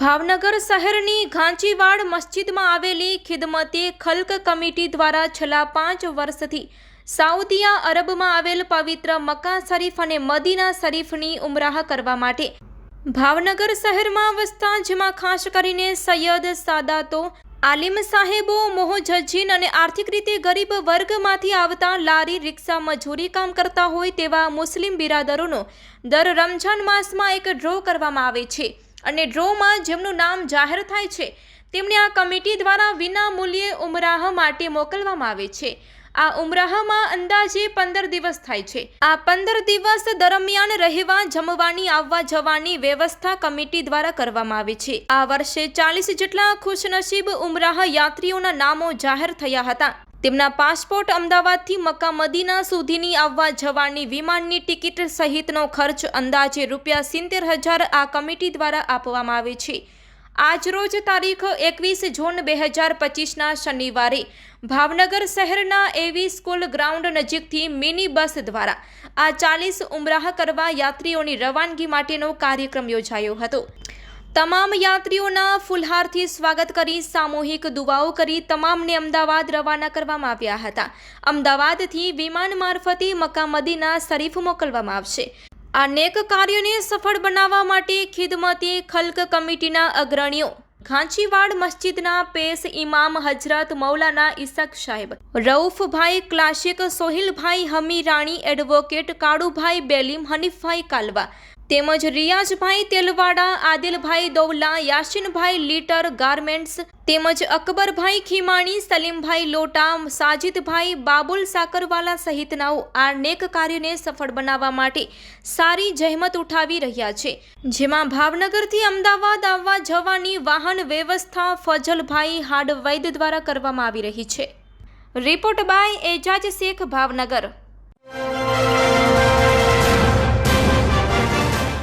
ભાવનગર શહેરની ઘાંચીવાડ મસ્જિદમાં આવેલી ખિદમતે ખલ્ક કમિટી દ્વારા છેલ્લા પાંચ વર્ષથી સાઉદીયા અરબમાં આવેલ પવિત્ર મક્કા શરીફ અને મદીના શરીફની ઉમરાહ કરવા માટે ભાવનગર શહેરમાં વસતા, જેમાં ખાસ કરીને સૈયદ સાદાતો, આલિમ સાહેબો, મોહજજીન અને આર્થિક રીતે ગરીબ વર્ગમાંથી આવતા લારી, રિક્ષા, મજૂરી કામ કરતા હોય તેવા મુસ્લિમ બિરાદરોનો દર રમઝાન માસમાં એક ડ્રો કરવામાં આવે છે. અને ડ્રોમાં જેમનું નામ જાહેર થાય છે, તેમને આ કમિટી દ્વારા વિના મૂલ્યે ઉમરાહ માટે મોકલવામાં આવે છે. આ ઉમરાહમાં અંદાજે પંદર દિવસ થાય છે. આ પંદર દિવસ દરમિયાન રહેવા, જમવાની, આવવા જવાની વ્યવસ્થા કમિટી દ્વારા કરવામાં આવે છે. આ વર્ષે ચાલીસ જેટલા ખુશનસીબ ઉમરાહ યાત્રીઓના નામો જાહેર થયા હતા. તેમના પાસપોર્ટ અમદાવાદથી મક્કા મદીના સુધીની આવવા જવાની વિમાનની ટિકિટ સહિતનો ખર્ચ અંદાજે રૂપિયા સિત્તેર હજાર આ કમિટી દ્વારા આપવામાં આવે છે. આજરોજ તારીખ એકવીસ જૂન બે હજાર પચીસના શનિવારે ભાવનગર શહેરના એવી સ્કૂલ ગ્રાઉન્ડ નજીકથી મિની બસ દ્વારા આ ચાલીસ ઉમરાહ કરવા યાત્રીઓની રવાનગી માટેનો કાર્યક્રમ યોજાયો હતો. તમામ યાત્રીઓના ફુલહારથી સ્વાગત કરી સામૂહિક દુવાઓ કરી તમામને અમદાવાદ રવાના કરવામાં આવ્યા હતા. અમદાવાદથી વિમાન મારફતે મક્કા મદીના શરીફ મોકલવામાં આવશે. આ નેક કાર્યને સફળ બનાવવા માટે ખિદમતી ખલ્ક કમિટીના અગ્રણીઓ ઘાંચીવાડ મસ્જિદના પેશ ઇમામ હજરત મૌલાના ઈસક સાહેબ, રઉફભાઈ ક્લાસિક, સોહિલભાઈ હમીરાણી એડવોકેટ, કાળુભાઈ બેલીમ, હનીફભાઈ કાલવા તેમજ રિયાઝભાઈ તેલવાડા, આદિલભાઈ દૌલા, યાસીનભાઈ લીટર ગાર્મેન્ટ્સ તેમજ અકબરભાઈ ખીમાણી, સલીમભાઈ લોટા સાજિદભાઈ બાબુલ સાકરવાલા સહિતનાઓ આ નેક કાર્યને સફળ બનાવવા માટે સારી જહેમત ઉઠાવી રહ્યા છે. જેમાં ભાવનગરથી અમદાવાદ આવવા જવાની વાહન વ્યવસ્થા ફજલભાઈ હાડવૈદ દ્વારા કરવામાં આવી રહી છે. Report by Ejaz Shaikh, Bhavnagar.